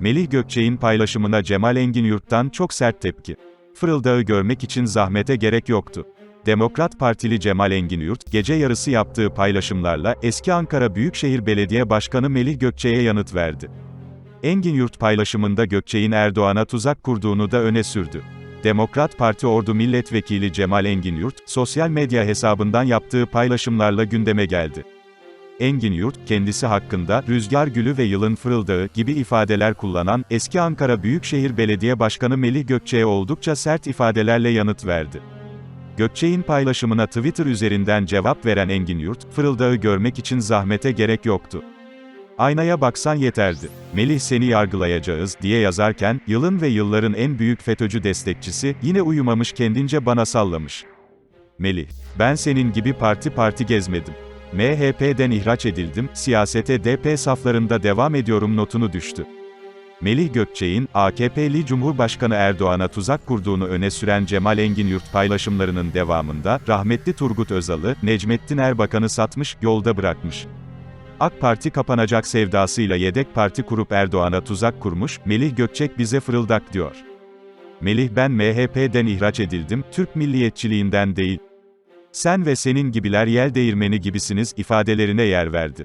Melih Gökçek'in paylaşımına Cemal Engin Yurt'tan çok sert tepki. Fırıldağı görmek için zahmete gerek yoktu. Demokrat Partili Cemal Engin Yurt, gece yarısı yaptığı paylaşımlarla eski Ankara Büyükşehir Belediye Başkanı Melih Gökçek'e yanıt verdi. Engin Yurt paylaşımında Gökçek'in Erdoğan'a tuzak kurduğunu da öne sürdü. Demokrat Parti Ordu Milletvekili Cemal Engin Yurt, sosyal medya hesabından yaptığı paylaşımlarla gündeme geldi. Engin Yurt, kendisi hakkında rüzgar gülü ve yılın fırıldağı gibi ifadeler kullanan eski Ankara Büyükşehir Belediye Başkanı Melih Gökçek'e oldukça sert ifadelerle yanıt verdi. Gökçek'in paylaşımına Twitter üzerinden cevap veren Engin Yurt, fırıldağı görmek için zahmete gerek yoktu. Aynaya baksan yeterdi. Melih seni yargılayacağız diye yazarken, yılın ve yılların en büyük FETÖ'cü destekçisi, yine uyumamış kendince bana sallamış. Melih, ben senin gibi parti parti gezmedim. MHP'den ihraç edildim, siyasete DP saflarında devam ediyorum notunu düştü. Melih Gökçek'in, AKP'li Cumhurbaşkanı Erdoğan'a tuzak kurduğunu öne süren Cemal Engin Yurt paylaşımlarının devamında, rahmetli Turgut Özal'ı, Necmettin Erbakan'ı satmış, yolda bırakmış. AK Parti kapanacak sevdasıyla yedek parti kurup Erdoğan'a tuzak kurmuş, Melih Gökçek bize fırıldak diyor. Melih ben MHP'den ihraç edildim, Türk milliyetçiliğinden değil. Sen ve senin gibiler yel değirmeni gibisiniz ifadelerine yer verdi.